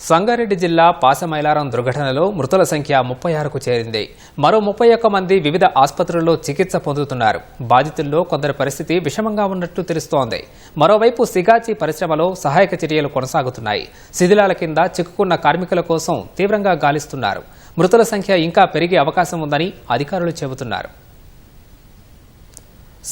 సంగారెడ్డి జిల్లా పాసమైలారం దుర్ఘటనలో మృతుల సంఖ్య ముప్పై ఆరుకు చేరింది. మరో ముప్పై ఒక్క మంది వివిధ ఆసుపత్రుల్లో చికిత్స పొందుతున్నారు. బాధితుల్లో కొందరి పరిస్థితి విషమంగా ఉన్నట్లు తెలుస్తోంది. మరోవైపు సిగాచి పరిశ్రమలో సహాయక చర్యలు కొనసాగుతున్నాయి. శిథిలాల కింద చిక్కుకున్న కార్మికుల కోసం తీవ్రంగా గాలిస్తున్నారు. మృతుల సంఖ్య ఇంకా పెరిగే అవకాశం ఉందని అధికారులు చెబుతున్నారు.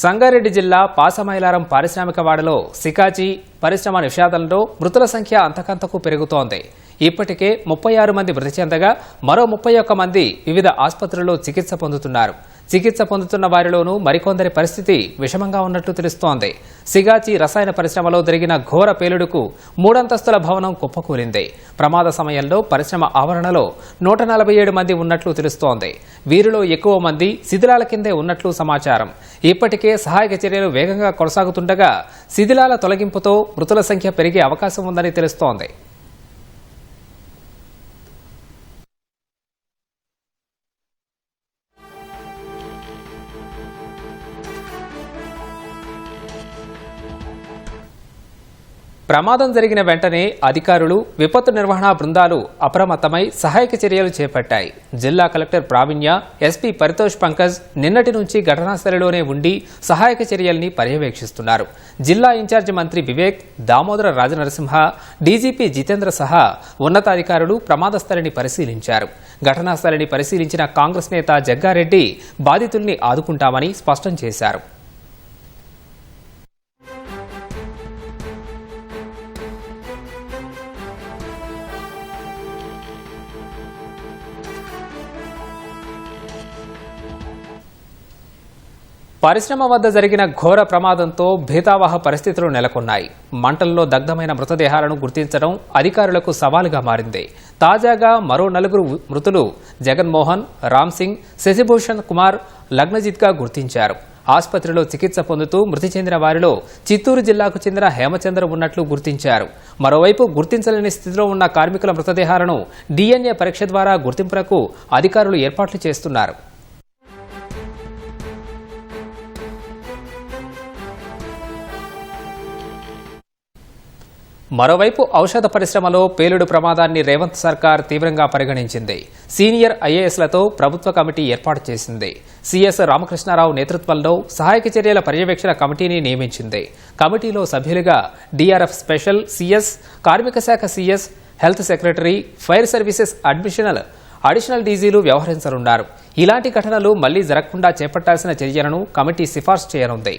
సంగారెడ్డి జిల్లా పాసమైలారం పారిశ్రామిక వాడలో సికాచి పరిశ్రమ నిషేధంలో మృతుల సంఖ్య అంతకంతకు పెరుగుతోంది. ఇప్పటికే ముప్పై ఆరు మంది మృతి చెందగా మరో ముప్పై ఒక్క మంది వివిధ ఆసుపత్రుల్లో చికిత్స పొందుతున్నారు. చికిత్స పొందుతున్న వారిలోనూ మరికొందరి పరిస్థితి విషమంగా ఉన్నట్లు తెలుస్తోంది. సిగాచి రసాయన పరిశ్రమలో జరిగిన ఘోర పేలుడుకు మూడంతస్తుల భవనం కుప్పకూలింది. ప్రమాద సమయంలో పరిశ్రమ ఆవరణలో నూట నలభై ఏడు మంది ఉన్నట్లు తెలుస్తోంది. వీరిలో ఎక్కువ మంది శిథిలాల కిందే ఉన్నట్లు సమాచారం. ఇప్పటికే సహాయక చర్యలు వేగంగా కొనసాగుతుండగా శిథిలాల తొలగింపుతో మృతుల సంఖ్య పెరిగే అవకాశం ఉందని తెలుస్తోంది. ప్రమాదం జరిగిన వెంటనే అధికారులు విపత్తు నిర్వహణ బృందాలు అప్రమత్తమై సహాయక చర్యలు చేపట్టాయి. జిల్లా కలెక్టర్ ప్రావీణ్య ఎస్పీ పరితోష్ పంకజ్ నిన్నటి నుంచి ఘటనా స్థలిలోనే ఉండి సహాయక చర్యల్ని పర్యవేక్షిస్తున్నారు. జిల్లా ఇన్ఛార్జి మంత్రి వివేక్ దామోదర రాజనరసింహ డీజీపీ జితేంద్ర సహా ఉన్నతాధికారులు ప్రమాదస్థలిని పరిశీలించారు. ఘటనా స్థలిని పరిశీలించిన కాంగ్రెస్ నేత జగ్గారెడ్డి బాధితుల్ని ఆదుకుంటామని స్పష్టం చేశారు. పరిశ్రమ వద్ద జరిగిన ఘోర ప్రమాదంతో భీతావహ పరిస్థితులు నెలకొన్నాయి. మంటల్లో దగ్ధమైన మృతదేహాలను గుర్తించడం అధికారులకు సవాలుగా మారింది. తాజాగా మరో నలుగురు మృతులు జగన్మోహన్ రామ్ సింగ్ శశిభూషణ్ కుమార్ లగ్నజిత్గా గుర్తించారు. ఆసుపత్రిలో చికిత్స పొందుతూ మృతి చెందిన వారిలో చిత్తూరు జిల్లాకు చెందిన హేమచంద్ర ఉన్నట్లు గుర్తించారు. మరోవైపు గుర్తించలేని స్థితిలో ఉన్న కార్మికుల మృతదేహాలను డీఎన్ఏ పరీక్ష ద్వారా గుర్తింపునకు అధికారులు ఏర్పాట్లు చేస్తున్నారు. మరోవైపు ఔషధ పరిశ్రమలో పేలుడు ప్రమాదాన్ని రేవంత్ సర్కార్ తీవ్రంగా పరిగణించింది. సీనియర్ ఐఏఎస్లతో ప్రభుత్వ కమిటీ ఏర్పాటు చేసింది. సీఎస్ రామకృష్ణారావు నేతృత్వంలో సహాయక చర్యల పర్యవేక్షణ కమిటీని నియమించింది. కమిటీలో సభ్యులుగా డీఆర్ఎఫ్ స్పెషల్ సీఎస్ కార్మిక శాఖ CS health secretary fire services additional additional diesel వ్యవహరించనున్నారు. ఇలాంటి ఘటనలు మళ్ళీ జరగకుండా చేపట్టాల్సిన చర్యలను కమిటీ సిఫార్సు చేయనుంది.